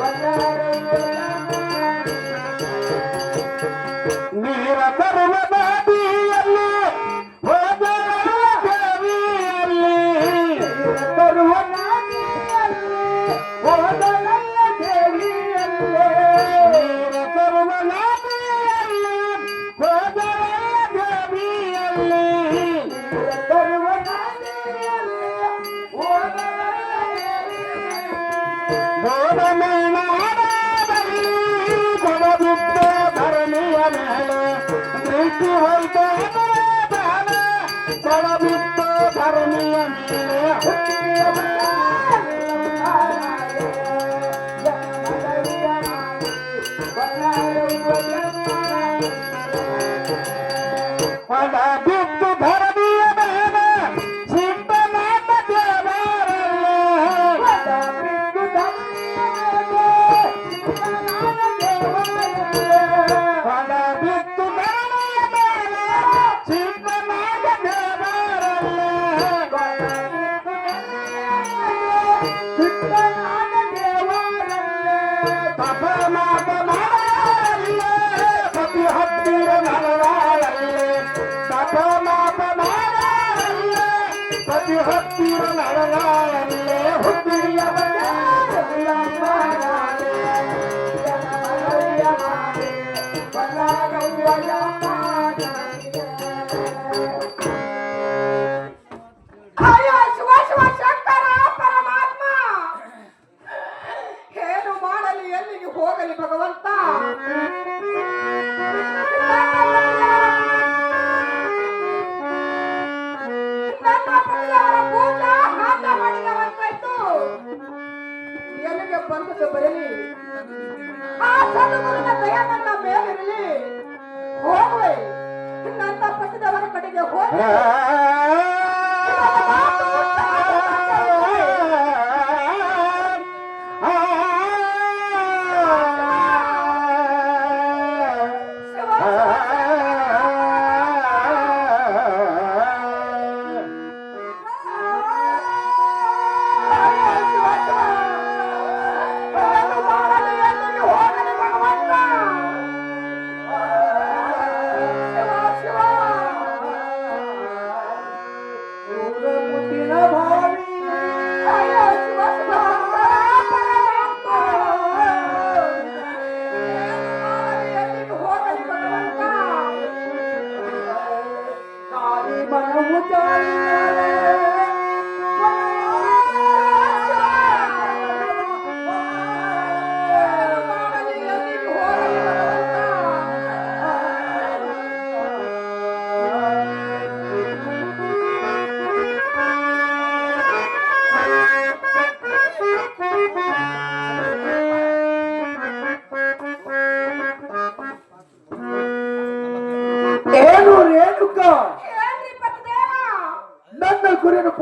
ನೀರ Bye. ಅಯ್ಯೋ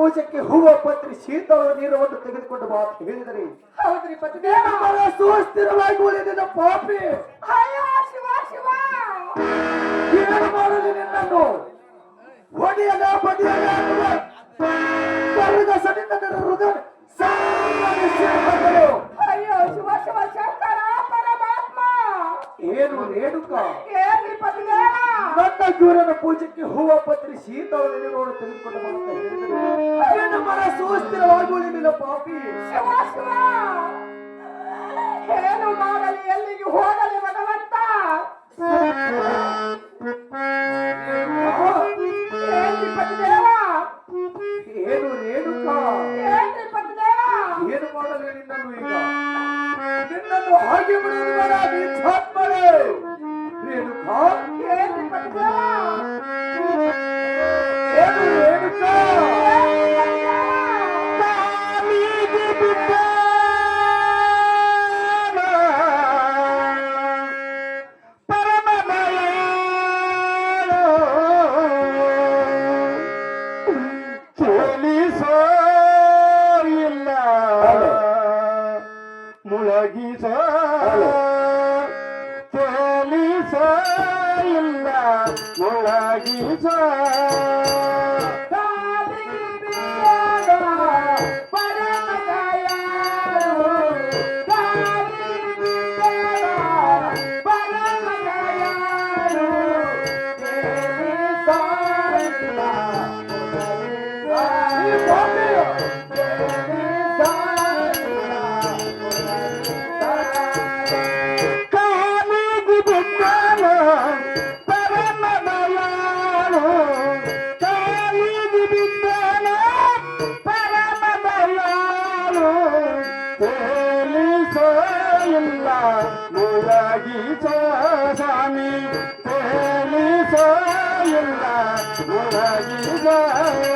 ಪೂಜೆಗೆ ಹೂವ ಪತ್ರಿ ಶೀತಳ ನೀರವನ್ನು ತೆಗೆದುಕೊಂಡು ಬಾ ಹೇಳಿದ್ರಿ ಹೌದ್ರಿ ಸುಸ್ಥಿರವಾಗಿ ಉಳಿದಿದ್ದ ಪಾಪಿ. ಏನು ಮಾಡಲಿ ನಿನ್ನನ್ನು? ಹೊಡೆಯಲ ಹೃದಯ ಸಾಮಾನ್ಯ ಅಯ್ಯೋ ಶಿವ ಶಿವ. ಏನು ರೇಣುಕ ನನ್ನ ಸೂರ್ಯನ ಪೂಜೆಗೆ ಹೂವ ಪತ್ರಿ ಶೀತವನ್ನು ತೆಗೆದುಕೊಂಡು ಬರುತ್ತೆ ಹೇಳಿದರೆ ಏನು ಸುಸ್ಥಿರವಾಗಿ ಉಳಿದಿಲ್ಲ ಪಾಪಿ. ಮುಳಗಿಸ ಚಲಿಸ ಇಲ್ಲ ಮುಳಗಿಸ ಇಲ್ಲ ಮುಳಗಿಸ ಸ್ವಾಮಿ ತೇಲಿಸ ಇಲ್ಲ ಮುಳಗಿಸ ಈ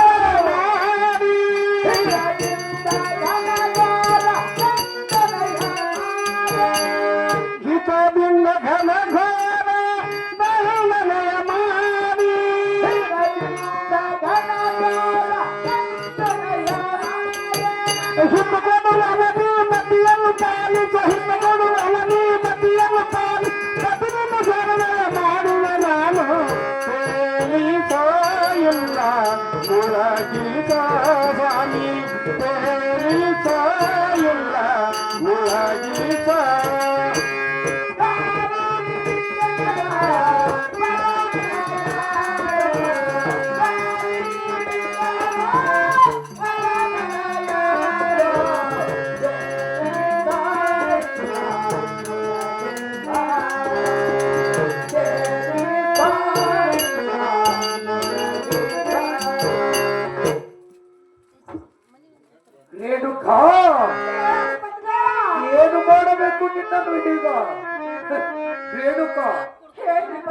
ರೇಣುಕ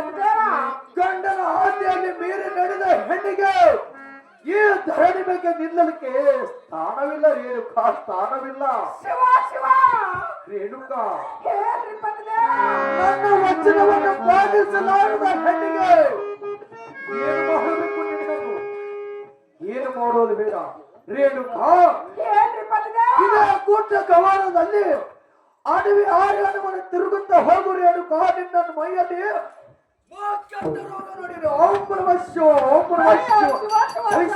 ಗಂಡನ ಹಾದಿಯಲ್ಲಿ ಮೀರಿ ನಡೆದ ಹೆಣ್ಣಿಗೆ ಈ ಧರಣಿ ಬಗ್ಗೆ ನಿಲ್ಲಲಿಕ್ಕೆ ಸ್ಥಾನವಿಲ್ಲ ರೇಣುಕ ಸ್ಥಾನವಿಲ್ಲ. ಶಿವ ಶಿವ! ರೇಣುಕ. ನನ್ನ ವಚನವನ್ನು ಪಾಲಿಸಲಾರದ ಹೆಣ್ಣಿಗೆ ಏನು ಮಾಡಬೇಕು ನಿನಗದು ಏನು ಮಾಡೋದು ಬೇಡ. ರೇಣುಕಾ ಇದೇ ಕೂಟ ಕವಾಡದಲ್ಲಿ ಅಡವಿ ಆರ್ಯಾನವನ್ನು ತಿರುಗುತ್ತಾ ಹೋಗು ರೇಣುಕಾ ನಿನ್ನ ಮೈಯಲ್ಲಿ ಮಾ ಕೆಟ್ಟ ರೋಗ ನೋಡಿರಿ ಓಂ ನಮಃ ಶಿವ ಓಂ ನಮಃ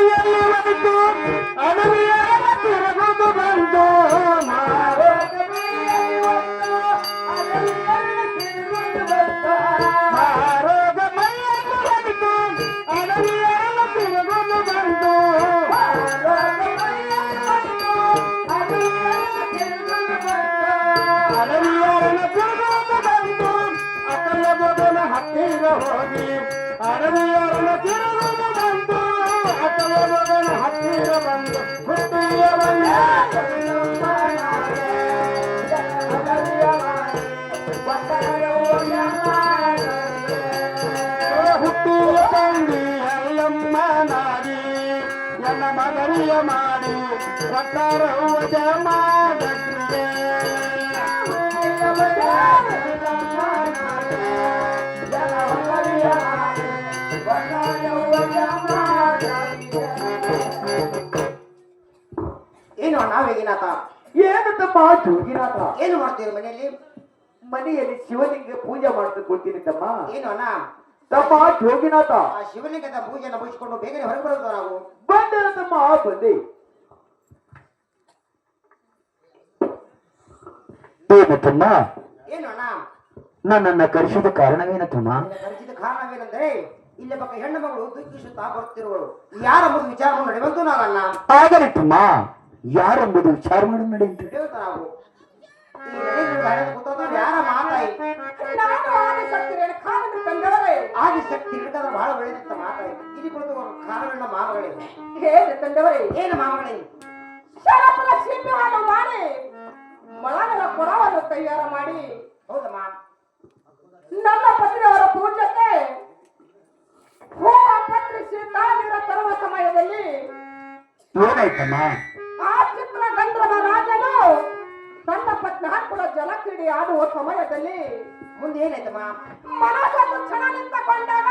உயர்ந்து வைக்கும் அதுவே ನಾವೇಗಿನಾಥ ಏನಂತಮ್ಮ ಜೋಗಿನಾಥ ಏನು ಮಾಡ್ತೀರಿ ಮನೆಯಲ್ಲಿ? ಮನೆಯಲ್ಲಿ ಶಿವಲಿಂಗ ಪೂಜೆ ಮಾಡ್ತಾ ಕೊಡ್ತೀನಿ ತಮ್ಮ. ಏನು ಅಣ್ಣ? ತಮ್ಮ ಜೋಗಿನಾಥ ಆ ಶಿವಲಿಂಗದ ಪೂಜೆಯನ್ನು ಮುಗಿಸಿಕೊಂಡು ಬೇಗನೆ ಹೊರಗೆ ಬರೋದು ನಾವು. ಬಂದ ತಮ್ಮ ಬಂದೆ. ಏನು ತಮ್ಮ ಏನು ಅಣ್ಣ? ನನ್ನನ್ನ ಕರೆಸಿದ ಕಾರಣವೇನ ತಮ್ಮ? ಕರೆಸಿದ ಕರೆಸಿದ ಕಾರಣವೇನೆಂದರೆ ಇಲ್ಲಿ ಪಕ್ಕ ಹೆಣ್ಣು ಮಗಳು ದುಃಖಿಸುತ್ತಾ ಬರುತ್ತಿರುವಳು. ಮುಂದೆ ವಿಚಾರವನ್ನು ನಡೆಯುವಂತೂ ನಾವಲ್ಲ ಆಗಲಿ ತಮ್ಮ ಯಾರೆಂಬುದು ವಿಚಾರ ಮಾಡಿ ನಡಿ ಅಂತ ಆಗಿ ಶಕ್ತಿ ಹಿಡಿದಾದ್ರೆ ಬಹಳ ಒಳ್ಳೆದಿತ್ತ ಮಾತಾಡಿ ಇಲ್ಲಿ ಕುಳಿತು ಕಾರಣ ಮಾಮಗಳೇ ಹೇಳಿ ತಂದವರೇ. ಏನು ಮಾಮಗಳೇ ಶರಪನ ಶಿಲ್ಪವನ್ನು ಮಾಡಿ ಮಳನ ಕೊಡವನ್ನು ತಯಾರ ಮಾಡಿ. ಹೌದಮ್ಮ ನನ್ನ ಪತ್ನಿಯವರ ಪೂಜೆಗೆ ಹೂವ ಪತ್ರಿಸಿ ತಾಳಿರ ತರುವ ಸಮಯದಲ್ಲಿ ಏನಾಯ್ತಮ್ಮ? ಆ ಚಿತ್ರ ಗಂಧರ್ವ ರಾಜನು ತನ್ನ ಪತ್ನಿ ಜಲ ಕ್ರೀಡೆ ಆಡುವ ಸಮಯದಲ್ಲಿ ಮುಂದೆ ಏನಾಯ್ತಮ್ಮ ಮನಸ್ಸನ್ನು ಕ್ಷಣ ನಿಂತಕೊಂಡಾಗ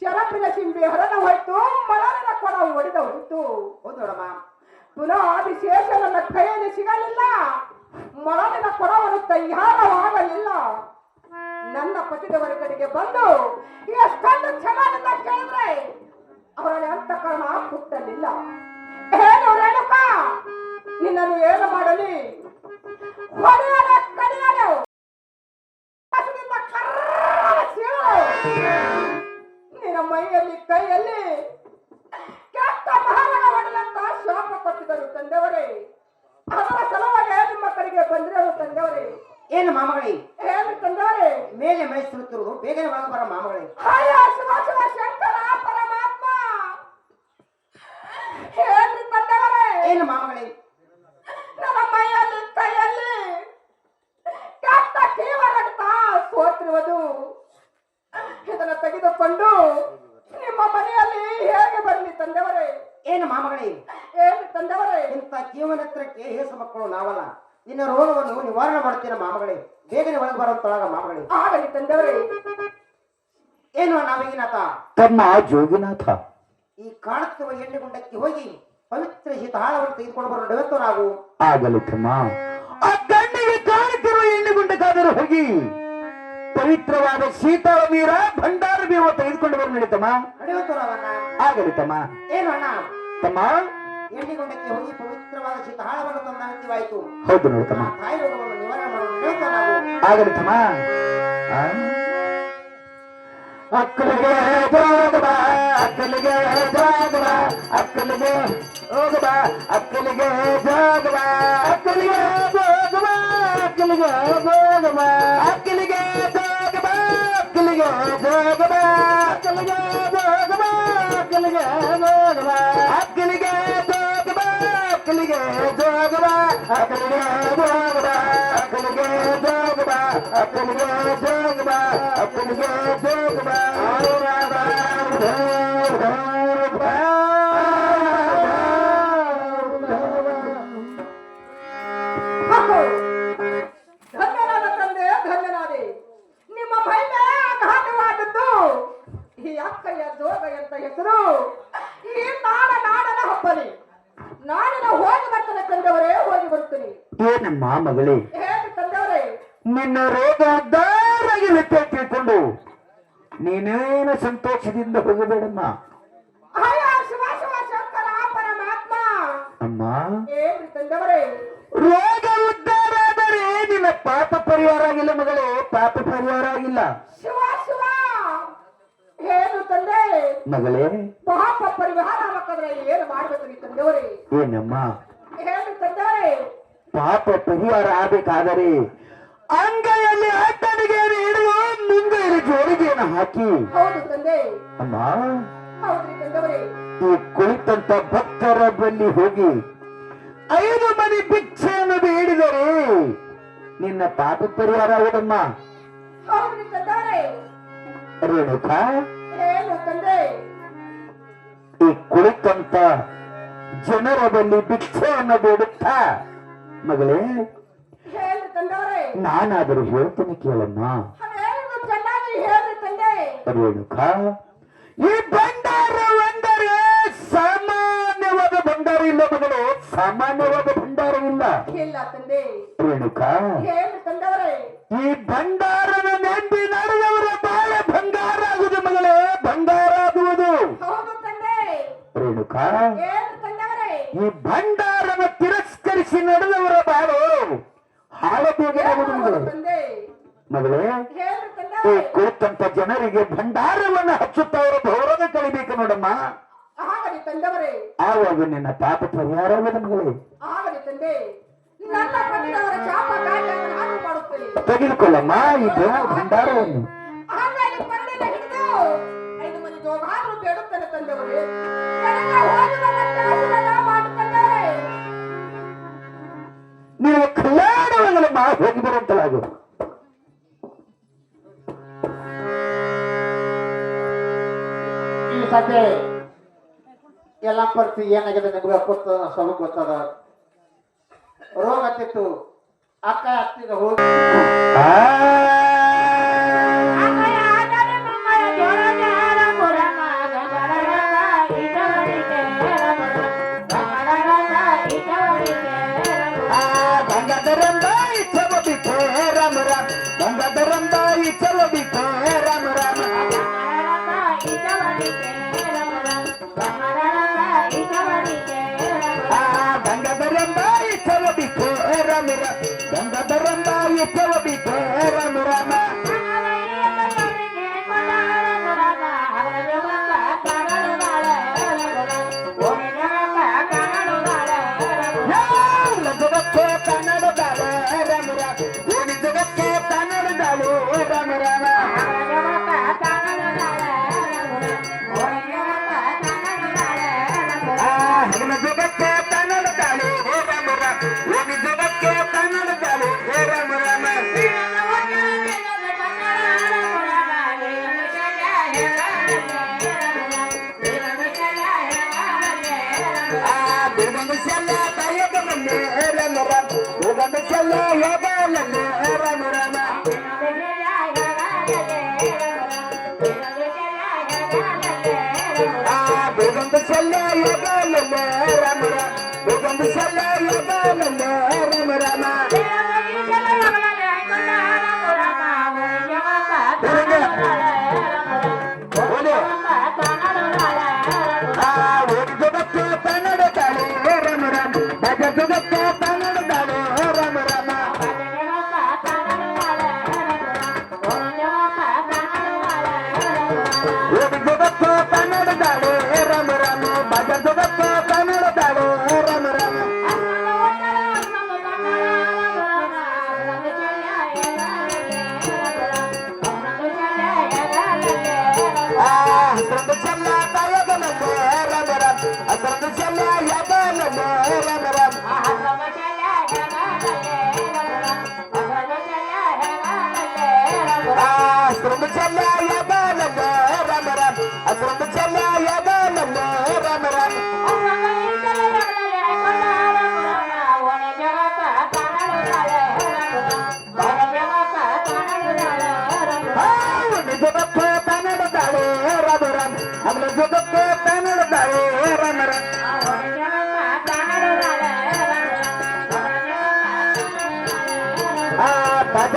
ಶರಪಿನ ಚಿಂಬಿ ಹೊರನ ಹೋಯ್ತು ಮಳನ ಕೊಡ ಒಡೆದ ಹೋಯ್ತು. ಹೌದು ನೋಡಮ್ಮ, ಪುನಃ ಆದಿಶೇಷ ನನ್ನ ಕೈಯಲ್ಲಿ ಸಿಗಲಿಲ್ಲ. ಮಳಲಿನ ಕೊಡವನ್ನು ತಯಾರವಾಗಲಿಲ್ಲ. ನನ್ನ ಪತಿದವರ ಕಡೆಗೆ ಬಂದು ಎಷ್ಟೊಂದು ಚೆನ್ನಾಗಿಂದ ಕೇಳಿದ್ರೆ ಅವರಲ್ಲಿ ಅಂತಃಕರಣ ಹುಟ್ಟಲಿಲ್ಲ. ನಿನ್ನನ್ನು ಏನು ಮಾಡಲಿ? ಹೊಡೆಯಲು ಕಡಿಯಲು ನಿನ್ನ ಮೈಯಲ್ಲಿ ಕೈಯಲ್ಲಿ ಕೆಟ್ಟ ಮಹಾರಾಣ ಶಾಪ ಕೊಟ್ಟಿದ್ದರು ತಂದೆಯವರೇ. ಅದರ ಸಲುವಾಗಿ ನಿಮ್ಮ ಕಡೆಗೆ ಬಂದಿರೋ ತಂದೆಯವರೇ. ಏನು ಮಾಮಗಳೇ? ಏನು ತಂದೆಯವರೇ? ಮೇಲೆ ಮೈಸೂರು ಬೇಗನೆ ಬರ ಮಾಮಗಳೇ. ಹಾಯ ಶಿವ. ಏನು ಮಾಮಗಳೇ? ನನ್ನ ಮೈಯಲ್ಲಿ ಕೈಯಲ್ಲಿ ಕಷ್ಟ ಕೀವರಕ್ತ ಸೋತಿರುವುದು. ಇದನ್ನ ತೆಗೆದುಕೊಂಡು ನಿಮ್ಮ ಮನೆಯಲ್ಲಿ ಹೇಗೆ ಬರಲಿ ತಂದೆವರೇ ಏನು ಮಾಮಗಳೇ? ಏನು ತಂದೆವರೇ ಇಂಥ ಜೀವನತ್ರಕ್ಕೆ ಹೇಸು ಮಕ್ಕಳು ನಾವಲ್ಲ. ನಿನ್ನ ರೋಗವನ್ನು ನಿವಾರಣೆ ಮಾಡುತ್ತೇನೆ ಮಾಮಗಳೇ? ಬೇಗನೆ ಒಳಗೆ ಬರುತ್ತೊಳಗ ಮಾಮಗಳೇ. ಆಗಲಿ ತಂದೆವರೇ ಏನು ನಾವೇಗಿನಾಥ ತಮ್ಮ ಜೋಗಿನಾಥ. ಈ ಕಾಣುತ್ತಿರುವ ಎಣ್ಣೆಗುಂಡಕ್ಕೆ ಹೋಗಿ ಪವಿತ್ರ ಹಿತಾಳವನ್ನು ತೆಗೆದುಕೊಂಡು ಬರೋ ನಡೆಯುತ್ತೋ ನಾವು. ಆಗಲಿ ತಮ್ಮ ಆ ಕಣ್ಣಿಗೆ ಕಾಣುತ್ತಿರುವ ಎಣ್ಣೆಗುಂಡಕ್ಕಾದರೂ ಹೋಗಿ ಪವಿತ್ರವಾದ ಶೀತಳ ನೀರ ಭಂಡಾರ ಬೀರುವ ತೆಗೆದುಕೊಂಡು ಬರೋ ನಡೀತಮ್ಮ? ನಡೆಯುತ್ತೋ ನಾವನ್ನ ಆಗಲಿ ತಮ್ಮ. ಏನು ಅಣ್ಣ? ತಮ್ಮ. ಎಣ್ಣೆಗುಂಡಕ್ಕೆ ಹೋಗಿ ಪವಿತ್ರವಾದ ಶೀತಾಳವನ್ನು ತಂದ ಅಂತ್ಯವಾಯಿತು ಹೌದು ನೋಡ್ತಮ್ಮ ತಾಯಿ ರೋಗವನ್ನು ನಿವಾರಣೆ ಮಾಡಲು ನಡೆಯುತ್ತೋ ನಾವು. ಆಗಲಿ ತಮ್ಮ? ಅಕ್ಕಲಿಗೆ ಅಕ್ಕಲಿಗೆ ಅಕ್ಕಲಿಗೆ ಹೋಗಬ ಅಕ್ಕಲಿಗೆ ಜೋಗಬ ಅಕ್ಕಲಿಗೆ ಜೋಗಬ ಅಕ್ಕಲಿಗೆ ಜೋಗಬ ಅಕ್ಕಲಿಗೆ ಜೋಗಬ ಅಕ್ಕಲಿಗೆ ಜೋಗಬ ಅಕ್ಕಲಿಗೆ ಜೋಗಬ ಅಕ್ಕಲಿಗೆ ಅಕ್ಕಲಿಗೆ ಜೋಗವ ಅಕ್ಕಲಿಗೆ ಜೋಗವ ಅಕ್ಕಲಿಗೆ ಜೋಗವ ಅಕ್ಕಲಿಗೆ ಜೋಗವ ಅಕ್ಕಲಿಗೆ ಜೋಗವ ಅಕ್ಕಲಿಗೆ ಜೋಗವ ಅಕ್ಕಲಿಗೆ ಏನಮ್ಮ ಮಗಳೇ ತಂದವರೇ ನಿನ್ನ ರೋಗ ದಾರಾಗಿ ಲೆಕ್ಕ ತಿಳ್ಕೊಂಡು ನೀನೇನು ಸಂತೋಷದಿಂದ ಹೋಗಬೇಡಮ್ಮ. ಅಯ್ಯ ಶಿವ ಪರಮಾತ್ಮ ಅಮ್ಮ ತಂದವರೇ ರೋಗ ಉದ್ಧಾರ ಆದರೆ ನಿನ್ನ ಪಾಪ ಪರಿಹಾರ ಆಗಿಲ್ಲ ಮಗಳೇ ಪಾಪ ಪರಿಹಾರ ಆಗಿಲ್ಲ. ಶಿವ ಏನು ತಂದೆ ಮಗಳೇ ಪಾಪ ಪರಿಹಾರ ಹಾಕದ್ರೆ ಏನು ಮಾಡ್ಬೇಕು ನೀ ತಂದೆಯವರೇ? ಏನಮ್ಮ? ಏನು ತಂದೆಯವರೇ? ಪಾಪ ಪರಿಹಾರ ಆಗಬೇಕಾದರೆ ಅಂಗೈಯಲ್ಲಿ ಅಡ್ಡನಿಗೆ ಹಿಡಿದು ಮುಂಗೈಲಿ ಜೋಡಿಗೆಯನ್ನು ಹಾಕಿ? ಅಮ್ಮ. ಈ ಕುಳಿತಂತ ಭಕ್ತರ ಬಳಿ ಹೋಗಿ ಐದು ಮನೆ ಭಿಕ್ಷೆಯನ್ನು ಬೇಡಿದರೆ ನಿನ್ನ ಪಾಪ ಪರಿಹಾರ ಆಗುದಮ್ಮ. ರೇಣುಕ. ಈ ಕುಳಿತಂತ ಜನರ ಬಳಿ ಭಿಕ್ಷೆಯನ್ನು ಬೇಡುತ್ತಾ ಮಗಳೇ ನಾನಾದರೂ ಹೇಳ್ತೀನಿ ಕೇಳಮ್ಮ. ರೇಣುಕ ಈ ಭಂಡಾರ ಒಂದರೆ ಸಾಮಾನ್ಯವಾದ ಭಂಡಾರ ಇಲ್ಲ ಮಗಳು ಸಾಮಾನ್ಯವಾದ ಭಂಡಾರವಿಲ್ಲ ರೇಣುಕ ಈ ಭಂಡಾರದ ನೆಂಬಿ ನಡೆದವರ ಬಾಳ ಬಂಗಾರ ಆಗುದು ಮಗಳೇ ಬಂಗಾರ ಆಗುವುದು. ರೇಣುಕ ಈ ಭಂಡಾರನ ತಿರಸ್ಕರಿಸಿ ನಡೆದವರ ಬಾಳು ಈ ತಂದೆಯವರೇ ಕುಳಿತಂತ ಜನರಿಗೆ ಭಂಡಾರವನ್ನು ಹಚ್ಚುತ್ತವರು ಗೌರವ ಕಳಿಬೇಕು ನೋಡಮ್ಮ. ಆವಾಗ ನಿನ್ನ ಪಾಪ ಪರಿಹಾರ ಮಗಳೇ. ತೆಗೆದುಕೊಳ್ಳಮ್ಮ ಈ ದೇವ ಭಂಡಾರವನ್ನು. ಆಮೇಲೆ ನೀವು ಕಲ್ಯಾಣವಾಗಲಮ್ಮ ಹೋಗಿ ಬರುವಂತಲಾಗು. ಈ ಸಭೆ ಎಲ್ಲ ಪರಿಸ್ಥಿತಿ ಏನಾಗಿದೆ ನಿಮ್ಗೆ ಗೊತ್ತದ ಸ್ವಲ್ಪ ಗೊತ್ತದ? ರೋಗ ಹತ್ತಿತ್ತು. ಅಕ್ಕ ಹತ್ತಿದ ಹೋಗಿ. pelo bidão.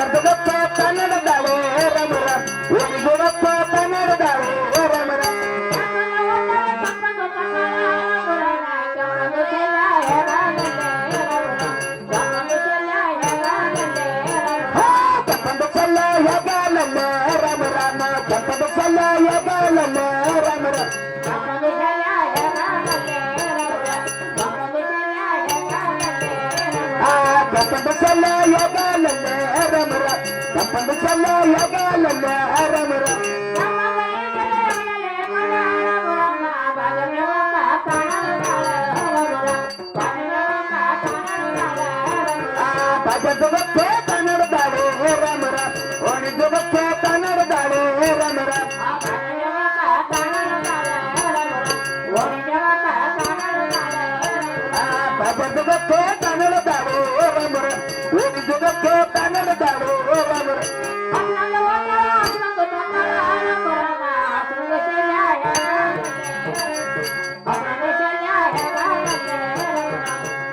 Obrigado, doutor. தப்பந்து சொல்ல யோகால அரமுறை தப்பந்து சொல்ல யோகால அரமுறை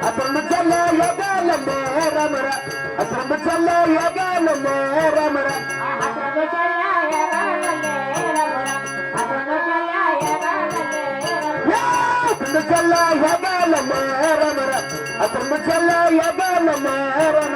అతను చల్ల యోగాలమ్మే రమర అతను చల్ల యోగాలమ్మే రమర అతను చల్ల యోగాలమ్మే రమర అతను చల్ల యోగాలమ్మే అతను చల్ల యోగాలమ్మే రమర అతను చల్ల యోగాలమ్మే రమర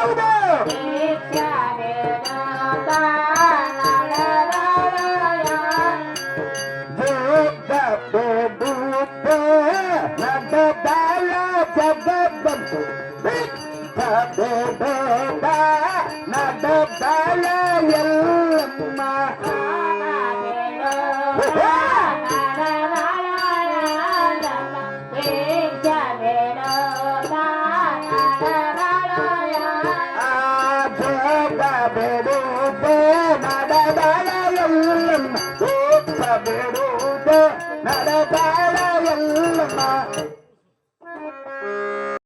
Louder!